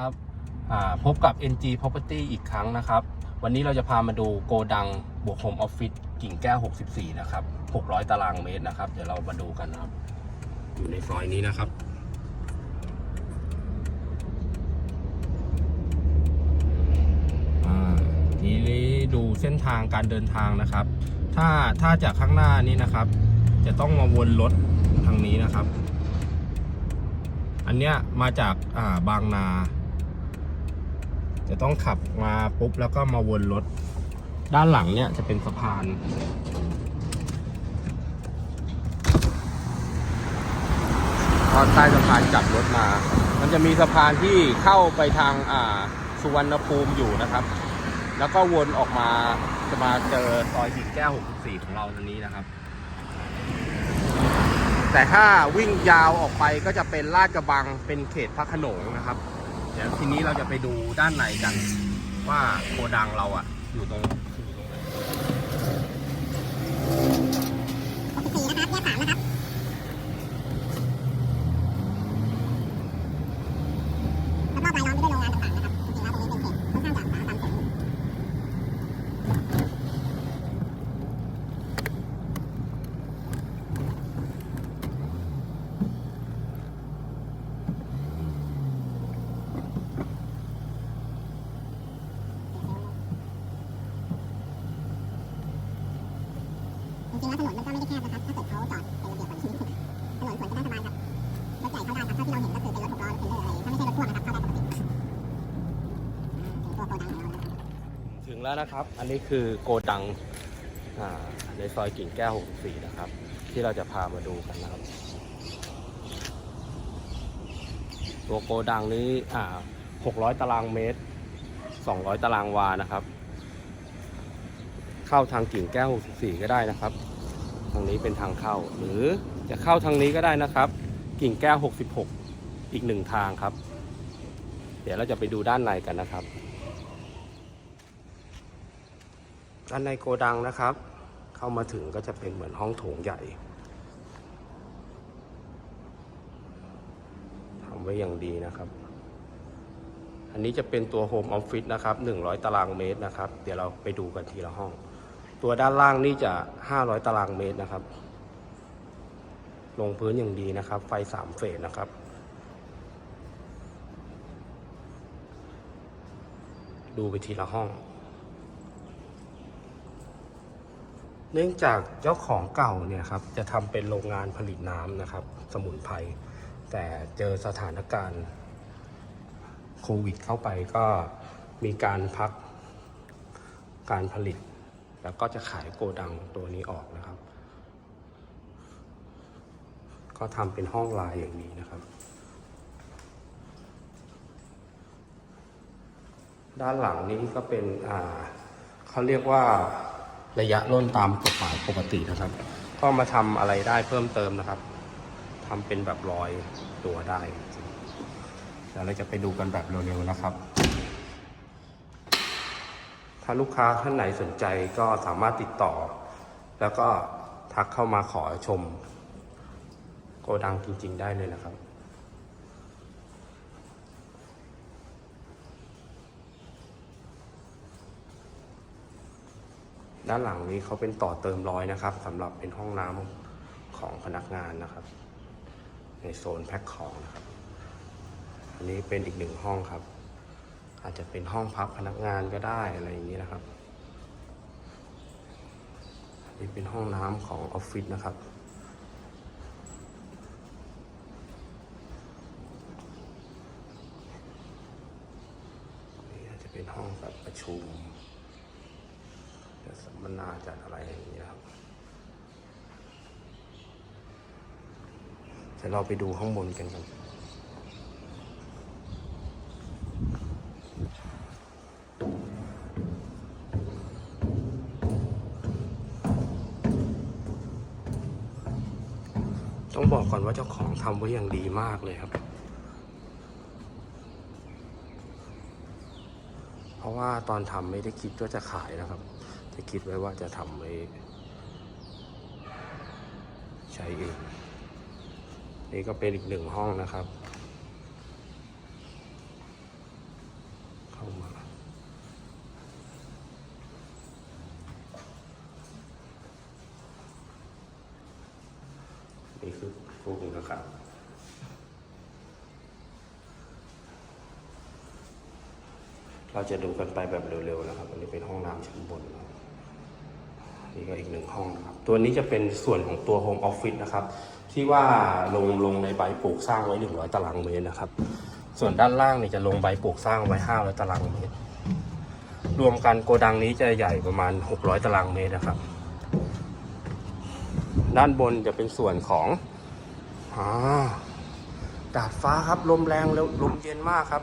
ครับพบกับ NG Property อีกครั้งนะครับ วันนี้เราจะพามาดูโกดังบวกโฮมออฟฟิศกิ่งแก้ว 64 นะครับ 600 ตารางเมตรนะครับ เดี๋ยวเรามาดูกันนะครับ อยู่ในซอยนี้นะครับทีนี้ดูเส้นทางการเดินทางนะครับ ถ้าถ้าจากข้างหน้านี้นะครับ จะต้องมาวนรถทางนี้นะครับ อันเนี้ยมาจากาบางนา จะต้องขับมาปุ๊บแล้วก็มาวนรถ ด้านหลังเนี่ยจะเป็นสะพาน ตอนใต้สะพานกลับรถมา มันจะมีสะพานที่เข้าไปทางอ่าสุวรรณภูมิอยู่นะครับ แล้วก็วนออกมาจะมาเจอซอยกิ่งแก้ว 64 ของเราตรงนี้นะครับ แต่ถ้าวิ่งยาวออกไปก็จะเป็นลาดกระบังเป็นเขตพระขนงนะครับ ดี๋ยวทีนี้เราจะไปดูด้านในกันว่าโกดังเราอะอยู่ตรงอยู่ตรงไหน แล้วก็รายล้อมไปด้วยโรงงานต่างๆนะครับ จริงๆแล้วตรงนี้เป็นเขตค่อนข้างจะอุตสาหกรรมสูงอยู่ จ ริงๆแล้วถนนมันก็ไม่ได้แคบนะครับ ถ้าเกิดเขาจอดเป็นระเบียบกว่านี้ถนนสวนก็ได้สบายครับ รถใหญ่เข้าได้ครับถ้าที่เราเห็นก็คือเป็นรถหกล้อรถเทรลเลอร์อะไร ถ้าไม่ใช่รถพ่วงนะครับเข้าได้ปกติถึงตัวโกดังของเรานะครับถึงแล้วนะครับ อันนี้คือโกดังในซอยกิ่งแก้ว 64 นะครับ ที่เราจะพามาดูกันนะครับ ตัวโกดังนี้อ่า600 ตารางเมตร 200 ตารางวานะครับ เข้าทางกิ่งแก้ว 64 ก็ได้นะครับ ทางนี้เป็นทางเข้า หรือจะเข้าทางนี้ก็ได้นะครับ กิ่งแก้ว 66 อีกหนึ่งทางครับ เดี๋ยวเราจะไปดูด้านในกันนะครับ ด้านในโกดังนะครับ เข้ามาถึงก็จะเป็นเหมือนห้องโถงใหญ่ทำไว้อย่างดีนะครับ อันนี้จะเป็นตัวโฮมออฟฟิศนะครับ 100 ตารางเมตรนะครับ เดี๋ยวเราไปดูกันทีละห้อง ตัวด้านล่างนี่จะ 500 ตารางเมตรนะครับ ลงพื้นอย่างดีนะครับ ไฟ 3 เฟสนะครับ ดูไปทีละห้อง เนื่องจากเจ้าของเก่าเนี่ยครับ จะทำเป็นโรงงานผลิตน้ำนะครับ สมุนไพร แต่เจอสถานการณ์โควิดเข้าไปก็มีการพักการผลิต แล้วก็จะขายโกดังตัวนี้ออกนะครับ ก็ทำเป็นห้องลายอย่างนี้นะครับ ด้านหลังนี้ก็เป็นอ่าเขาเรียกว่าระยะร่นตามกฎหมายปกตินะครับ ก็มาทำอะไรได้เพิ่มเติมนะครับทำเป็นแบบรอยตัวได้เดี๋ยวเราจะไปดูกันแบบเร็วๆนะครับ ถ้าลูกค้าท่านไหนสนใจก็สามารถติดต่อ แล้วก็ทักเข้ามาขอชม โกดังจริง ๆ ได้เลยนะครับด้านหลังนี้เขาเป็นต่อเติมร้อยนะครับสำหรับเป็นห้องน้ำของพนักงานนะครับ ในโซนแพ็คของนะครับ อันนี้เป็นอีกหนึ่งห้องครับ อาจจะเป็นห้องพักพนักงานก็ได้อะไรอย่างนี้นะครับนี่เป็นห้องน้ำของออฟฟิศนะครับนี่อาจจะเป็นห้องแบบประชุมจัดสัมมนาจัดอะไรอย่างเงี้ยครับเดี๋ยวเราไปดูข้างบนกันครับ บอกก่อนว่าเจ้าของทำไว้อย่างดีมากเลยครับ เพราะว่าตอนทำไม่ได้คิดว่าจะขายนะครับ จะคิดไว้ว่าจะทำไว้ใช้เองนี่ก็เป็นอีกหนึ่งห้องนะครับ พวกนี้นะครับเราจะดูกันไปแบบเร็วๆนะครับ อันนี้เป็นห้องน้ำชั้นบนนี่ก็อีกหนึ่งห้องนะครับ ตัวนี้จะเป็นส่วนของตัวโฮมออฟฟิศนะครับ ที่ว่าลงลงในใบปลูกสร้างไว้ 100 ตารางเมตรนะครับ ส่วนด้านล่างเนี่ยจะลงใบปลูกสร้างไว้500ตารางเมตร รวมกันโกดังนี้จะใหญ่ประมาณ 600 ตารางเมตรนะครับ ด้านบนจะเป็นส่วนของ ดาดฟ้าครับ ลมแรงแล้วลมเย็นมากครับ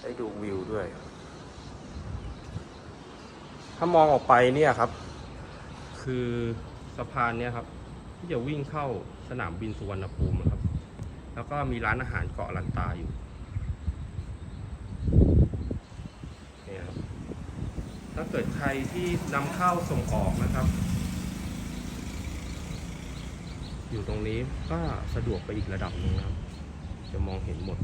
ได้ดูวิวด้วย ถ้ามองออกไปเนี่ยครับ คือสะพานเนี่ยครับ ที่จะวิ่งเข้าสนามบินสุวรรณภูมิครับ แล้วก็มีร้านอาหารเกาะลันตาอยู่เนี่ยครับถ้าเกิดใครที่นำเข้าส่งออกนะครับ อยู่ตรงนี้ก็สะดวกไปอีกระดับหนึงครับ จะมองเห็นหมด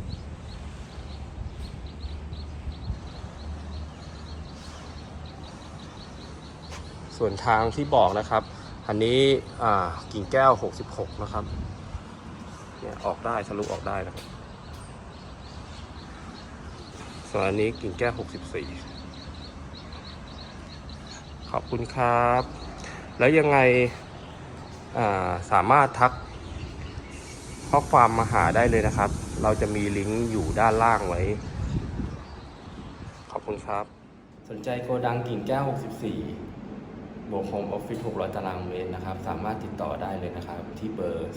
ส่วนทางที่บอกนะครับ อันนี้กิ่งแก้ว 66 นะครับเนี่ยออกได้ทะลุออกได้นะครับส่วนอันนี้กิ่งแก้ว 64 ขอบคุณครับ แล้วยังไง สามารถทักข้อความมาหาได้เลยนะครับ เราจะมีลิงก์อยู่ด้านล่างไว้ ขอบคุณครับ สนใจโกดังกิ่งแก้ว 64 บวกโฮมออฟฟิศ600 ตารางเมตรนะครับ สามารถติดต่อได้เลยนะครับ ที่เบอร์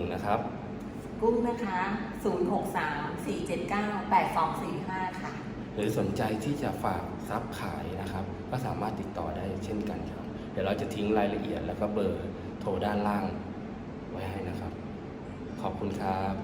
0922218761 นะครับ กุ้งนะคะ 063-479-8245 ค่ะ หรือสนใจที่จะฝากซับขายนะครับ ก็สามารถติดต่อได้เช่นกันครับ เดี๋ยวเราจะทิ้งรายละเอียดแล้วก็เบอร์โทรด้านล่างไว้ให้นะครับ ขอบคุณครับ